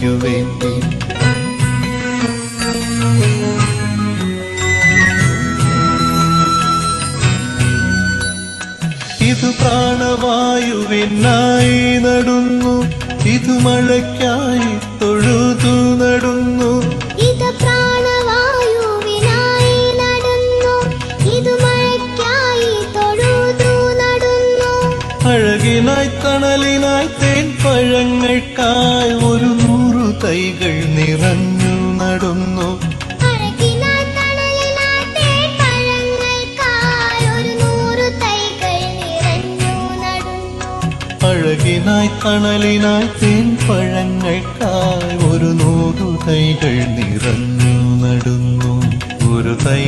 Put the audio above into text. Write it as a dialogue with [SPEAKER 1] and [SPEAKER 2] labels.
[SPEAKER 1] നാളേക്കു വേണ്ടി. ഇത് പ്രാണവായുവിനായി നടുന്നു ഇത് മഴയ്ക്കായി തൊഴുതു നടുന്നു.
[SPEAKER 2] ഇത് പ്രാണവായുവിനായി നടന്നു ഇത് മഴയ്ക്കായി തൊഴുതു നടന്നു.
[SPEAKER 1] അഴകിനായി തണലിനായി തേൻ പഴങ്ങൾക്കായി നടുന്നു
[SPEAKER 2] അഴകിനായി തണലിനായി തേൻപഴങ്ങൾക്കായി
[SPEAKER 1] ഒരു നൂറു തൈകൾ നിറഞ്ഞു നടന്നു. ഒരു തൈ